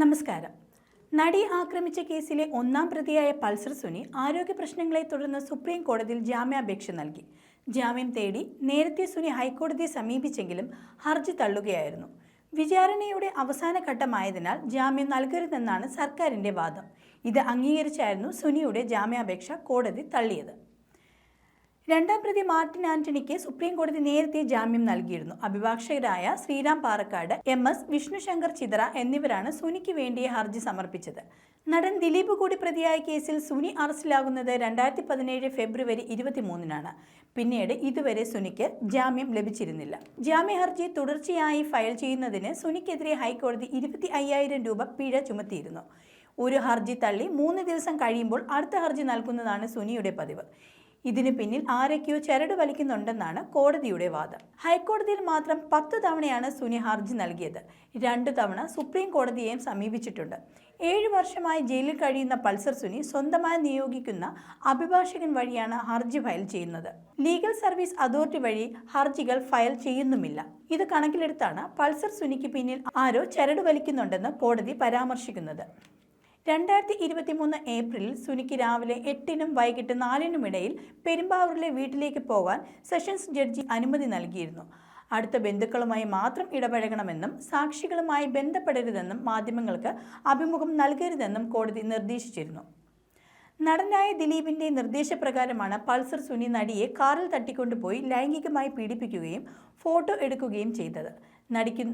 നമസ്കാരം. നടി ആക്രമിച്ച കേസിലെ ഒന്നാം പ്രതിയായ പൾസർ സുനി ആരോഗ്യ പ്രശ്നങ്ങളെ തുടർന്ന് സുപ്രീം കോടതിയിൽ ജാമ്യാപേക്ഷ നൽകി. ജാമ്യം തേടി നേരത്തെ സുനി ഹൈക്കോടതിയെ സമീപിച്ചെങ്കിലും ഹർജി തള്ളുകയായിരുന്നു. വിചാരണയുടെ അവസാന ഘട്ടമായതിനാൽ ജാമ്യം നൽകരുതെന്നാണ് സർക്കാരിന്റെ വാദം. ഇത് അംഗീകരിച്ചായിരുന്നു സുനിയുടെ ജാമ്യാപേക്ഷ കോടതി തള്ളിയത്. രണ്ടാം പ്രതി മാർട്ടിൻ ആന്റണിക്ക് സുപ്രീം കോടതി നേരത്തെ ജാമ്യം നൽകിയിരുന്നു. അഭിഭാഷകരായ ശ്രീരാം പാറക്കാട് എം എസ് വിഷ്ണുശങ്കർ ചിത്ര എന്നിവരാണ് സുനിക്ക് വേണ്ടി ഹർജി സമർപ്പിച്ചത്. നടൻ ദിലീപ് കൂടി പ്രതിയായ കേസിൽ സുനി അറസ്റ്റിലാകുന്നത് രണ്ടായിരത്തി പതിനേഴ് ഫെബ്രുവരി ഇരുപത്തിമൂന്നിനാണ്. പിന്നീട് ഇതുവരെ സുനിക്ക് ജാമ്യം ലഭിച്ചിരുന്നില്ല. ജാമ്യ ഹർജി തുടർച്ചയായി ഫയൽ ചെയ്യുന്നതിന് സുനിക്കെതിരെ ഹൈക്കോടതി ഇരുപത്തി അയ്യായിരം രൂപ പിഴ ചുമത്തിയിരുന്നു. ഒരു ഹർജി തള്ളി മൂന്ന് ദിവസം കഴിയുമ്പോൾ അടുത്ത ഹർജി നൽകുന്നതാണ് സുനിയുടെ പതിവ്. ഇതിനു പിന്നിൽ ആരൊക്കെയോ ചരട് വലിക്കുന്നുണ്ടെന്നാണ് കോടതിയുടെ വാദം. ഹൈക്കോടതിയിൽ മാത്രം പത്ത് തവണയാണ് സുനി ഹർജി നൽകിയത്. രണ്ടു തവണ സുപ്രീം കോടതിയെയും സമീപിച്ചിട്ടുണ്ട്. ഏഴ് വർഷമായി ജയിലിൽ കഴിയുന്ന പൾസർ സുനി സ്വന്തമായി നിയോഗിക്കുന്ന അഭിഭാഷകൻ വഴിയാണ് ഹർജി ഫയൽ ചെയ്യുന്നത്. ലീഗൽ സർവീസ് അതോറിറ്റി വഴി ഹർജികൾ ഫയൽ ചെയ്യുന്നുമില്ല. ഇത് കണക്കിലെടുത്താണ് പൾസർ സുനിക്ക് പിന്നിൽ ആരോ ചരട് വലിക്കുന്നുണ്ടെന്ന് കോടതി പരാമർശിക്കുന്നത്. രണ്ടായിരത്തി ഇരുപത്തി മൂന്ന് ഏപ്രിലിൽ സുനിക്ക് രാവിലെ എട്ടിനും വൈകിട്ട് നാലിനും ഇടയിൽ പെരുമ്പാവൂരിലെ വീട്ടിലേക്ക് പോകാൻ സെഷൻസ് ജഡ്ജി അനുമതി നൽകിയിരുന്നു. അടുത്ത ബന്ധുക്കളുമായി മാത്രം ഇടപഴകണമെന്നും സാക്ഷികളുമായി ബന്ധപ്പെടരുതെന്നും മാധ്യമങ്ങൾക്ക് അഭിമുഖം നൽകരുതെന്നും കോടതി നിർദ്ദേശിച്ചിരുന്നു. നടനായ ദിലീപിന്റെ നിർദ്ദേശപ്രകാരമാണ് പൾസർ സുനി നടിയെ കാറിൽ തട്ടിക്കൊണ്ടുപോയി ലൈംഗികമായി പീഡിപ്പിക്കുകയും ഫോട്ടോ എടുക്കുകയും ചെയ്തത്. നടിക്ക്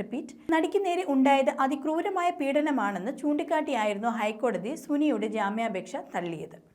റിപ്പീറ്റ് നടിക്ക് നേരെ ഉണ്ടായത് അതിക്രൂരമായ പീഡനമാണെന്ന് ചൂണ്ടിക്കാട്ടിയായിരുന്നു ഹൈക്കോടതി സുനിയുടെ ജാമ്യാപേക്ഷ തള്ളിയത്.